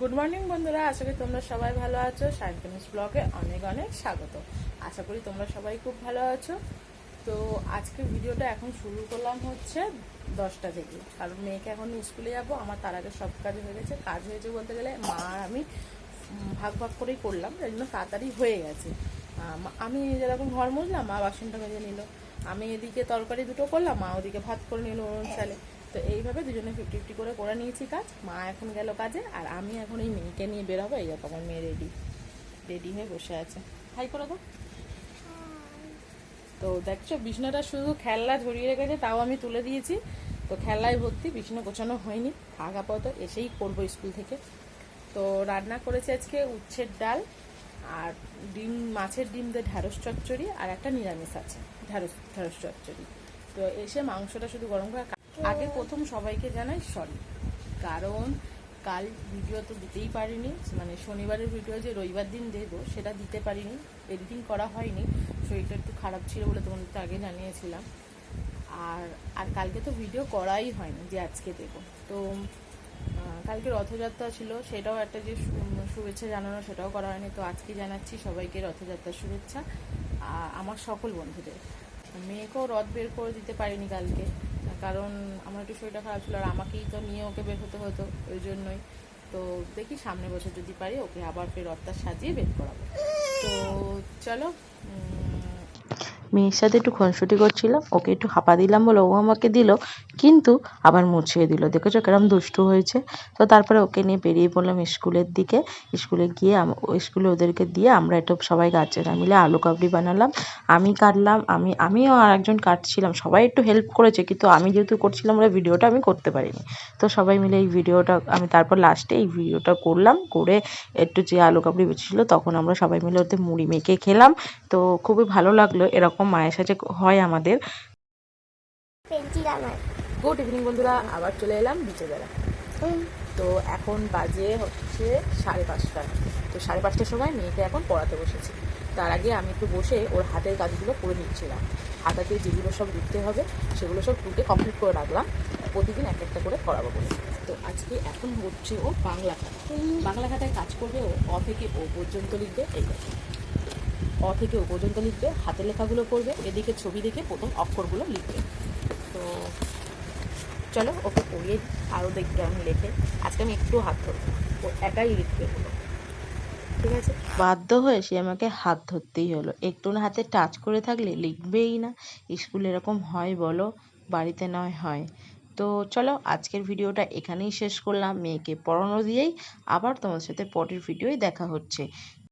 Good morning বন্ধুরা। আশা করি তোমরা সবাই ভালো আছো। সায়েন্স ব্লগে অনেক অনেক স্বাগত। আশা করি তোমরা সবাই খুব ভালো আছো। তো আজকে ভিডিওটা এখন শুরু করলাম হচ্ছে দশটা থেকে। কারণ মেয়েকে এখন স্কুলে যাব। আমার তার আগে সব কাজ হয়ে গেছে। কাজ হয়েছে বলতে গেলে মা আর আমি ভাগ ভাগ করেই করলাম। তাই জন্য তাড়াতাড়ি হয়ে গেছে। আমি যেরকম ঘর মুছলাম, মা বাসনটা মেজে নিল। আমি এদিকে তরকারি দুটো করলাম, মা ওদিকে ভাত করে নিল অনুসারে তো এইভাবে দুজনে ফিফটি ফিফটি করে করে নিয়েছি কাজ। মা এখন গেল কাজে, আর আমি এখন এই মেয়েকে নিয়ে বেরোবো। এই দেখো আমার মেয়ে রেডি রেডি হয়ে বসে আছে। হাই করে দাও। তো দেখছ বিছনাটা শুধু খেলনা ঝরিয়ে রেখেছে, তাও আমি তুলে দিয়েছি। তো খেলনায় ভর্তি বিছনা গোছানো হয়নি। থাক আপাতত এসেই করব স্কুল থেকে। তো রান্না করেছি আজকে উচ্ছের ডাল, আর ডিম, মাছের ডিম দিয়ে ঢ্যাঁড়স চচ্চড়ি, আর একটা নিরামিষ আছে ঢ্যাঁড়স ঢ্যাঁড়স চচ্চড়ি। তো এসে মাংসটা শুধু গরম করে আগে প্রথম সবাইকে জানাই সরি কারণ কাল ভিডিও তো দিতেই পারিনি মানে শনিবারের ভিডিও যে রবিবার দিন দেবো, সেটা দিতে পারিনি এডিটিং করা হয়নি, শরীরটা একটু খারাপ ছিল বলে তোমাদের তো আগে জানিয়েছিলাম। আর আর কালকে তো ভিডিও করাই হয়নি যে আজকে দেবো। তো কালকে রথযাত্রা ছিল, সেটাও একটা যে শুভেচ্ছা জানানো, সেটাও করা হয়নি। তো আজকে জানাচ্ছি সবাইকে রথযাত্রার শুভেচ্ছা আমার সকল বন্ধুদের। মেয়েকেও রথ বের করে দিতে পারিনি কালকে। কারণ আমার একটু শরীরটা খারাপ ছিল আর আমাকেই তো নিয়ে ওকে বের হতে হতো, ওই জন্যই। তো দেখি সামনে বছর যদি পারি ওকে আবার ফের রথটা সাজিয়ে বের করাবো। তো চলো মেয়ের সাথে একটু খুনসুটি করছিলাম, ওকে একটু হাঁপা দিলাম বলে ও আমাকে দিল, কিন্তু আবার মুছিয়ে দিল। দেখেছ কেরম দুষ্টু হয়েছে? তো তারপরে ওকে নিয়ে বেরিয়ে পড়লাম স্কুলের দিকে। স্কুলে গিয়ে স্কুলে ওদেরকে দিয়ে আমরা একটু সবাই গাছেরা মিলে আলু কাবলি বানালাম। আমি কাটলাম, আমি, আমিও আর একজন কাটছিলাম। সবাই একটু হেল্প করেছে, কিন্তু আমি যেহেতু করছিলাম ওরা ভিডিওটা আমি করতে পারিনি। তো সবাই মিলে এই ভিডিওটা, আমি তারপর লাস্টে এই ভিডিওটা করলাম, করে একটু যে আলু কাবলি বেঁচেছিলো, তখন আমরা সবাই মিলে ওতে মুড়ি মেখে খেলাম। তো খুবই ভালো লাগল এরকম মায়ের সাথে হয় আমাদের। গুড ইভিনিং বন্ধুরা আবার চলে এলাম বিচেবেলা তো এখন বাজে হচ্ছে সাড়ে পাঁচটা। তো সাড়ে পাঁচটার সময় মেয়েকে এখন পড়াতে বসেছি। তার আগে আমি একটু বসে ওর হাতের কাজগুলো করে নিচ্ছিলাম। হাতাতে যেগুলো সব লিখতে হবে সেগুলো সব টুকে কমপ্লিট করে রাখলাম। প্রতিদিন এক একটা করে করাবো বলে। তো আজকে এখন হচ্ছে ও বাংলা খাতা। বাংলা খাতায় কাজ করবে ও অ থেকে ও পর্যন্ত লিখবে এই দেখো। অ থেকে ও পর্যন্ত লিখবে, হাতে লেখাগুলো করবে এদিকে ছবি দেখে প্রথম অক্ষরগুলো লিখবে। তো চলো ওকে পড়িয়ে আরও দেখবে আমি লেখে। আজকে আমি একটু হাত ধরবো, ও একাই লিখবে বলো ঠিক আছে? বাধ্য হয়ে সে আমাকে হাত ধরতেই হলো। একটু না হাতে টাচ করে থাকলে লিখবেই না। স্কুলে এরকম হয় বলো, বাড়িতে নয় হয়। তো চলো আজকের ভিডিওটা এখানেই শেষ করলাম। মেয়েকে পড়ানো দিয়েই আবার তোমাদের সাথে পরের ভিডিওই দেখা হচ্ছে।